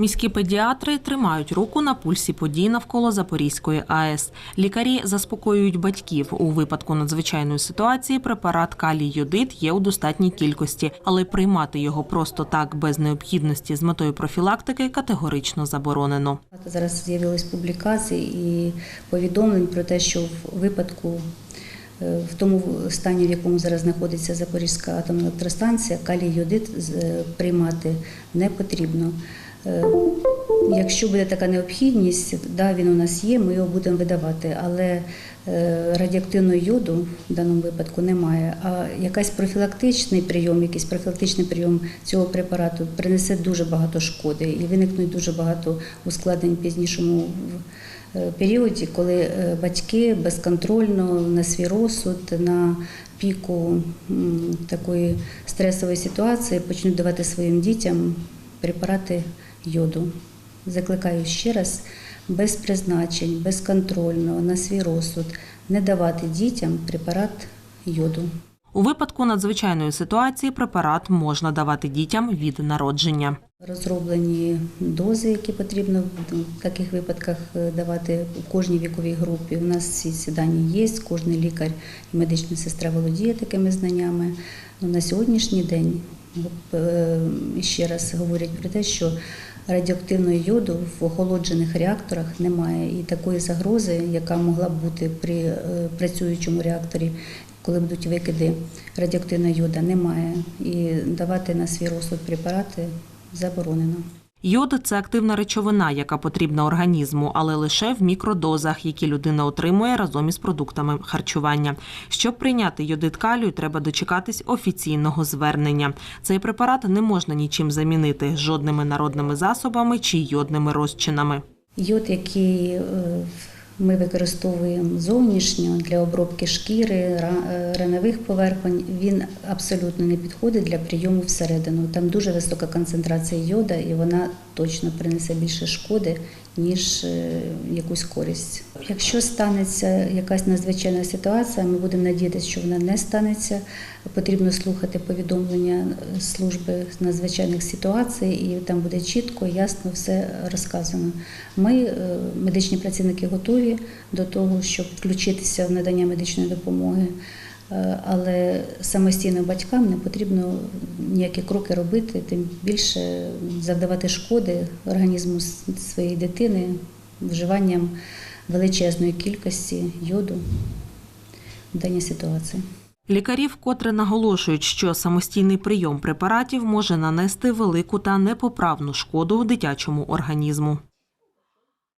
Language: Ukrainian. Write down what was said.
Міські педіатри тримають руку на пульсі подій навколо Запорізької АЕС. Лікарі заспокоюють батьків. У випадку надзвичайної ситуації препарат калій йодит є у достатній кількості, але приймати його просто так без необхідності з метою профілактики категорично заборонено. Зараз з'явились публікації і повідомлень про те, що в випадку е, в тому стані, в якому зараз знаходиться Запорізька атомна електростанція, калій йодит е, приймати не потрібно. Е, Якщо буде така необхідність, да, він у нас є, ми його будемо видавати, але е, радіоактивного йоду в даному випадку немає. А якась профілактичний прийом, якийсь профілактичний прийом цього препарату принесе дуже багато шкоди і виникнуть дуже багато ускладнень пізнішому в- е, періоді, коли батьки безконтрольно на свій розсуд, на піку такої стресової ситуації почнуть давати своїм дітям препарати йоду. Закликаю ще раз без призначень, безконтрольно, на свій розсуд не давати дітям препарат йоду. У випадку надзвичайної ситуації препарат можна давати дітям від народження. Розроблені дози, які потрібно в таких випадках е, давати у кожній віковій групі. У нас всі ці дані є, кожен лікар і медична сестра володіє такими знаннями. Ну, на сьогоднішній день ще раз говорять про те, що радіоактивного йоду в охолоджених реакторах немає і такої загрози, яка могла б бути при е, працюючому реакторі, коли будуть викиди радіоактивного йода, немає. І давати на свій розсуд препарати заборонено. Йод це активна речовина, яка потрібна організму, але лише в мікродозах, які людина отримує разом із продуктами харчування. Щоб прийняти йодит калію, треба дочекатись офіційного звернення. Цей препарат не можна нічим замінити жодними народними засобами чи йодними розчинами. Йод, який е, ми використовуємо зовнішньо для обробки шкіри, е, ранових поверхонь, він абсолютно не підходить для прийому всередину. Там дуже висока концентрація йода, і вона точно принесе більше шкоди, ніж е, якусь користь. Якщо станеться якась надзвичайна ситуація, ми будемо надіятися, що вона не станеться. Потрібно слухати повідомлення служби з надзвичайних ситуацій, і там буде чітко, ясно все розказано. Ми, е, медичні працівники, готові до того, щоб включитися в надання медичної допомоги. Е, Але самостійно батькам не потрібно ніякі кроки робити, тим більше завдавати шкоди організму своєї дитини вживанням величезної кількості йоду в даній ситуації. Лікарі вкотре наголошують, що самостійний прийом препаратів може нанести велику та непоправну шкоду дитячому організму.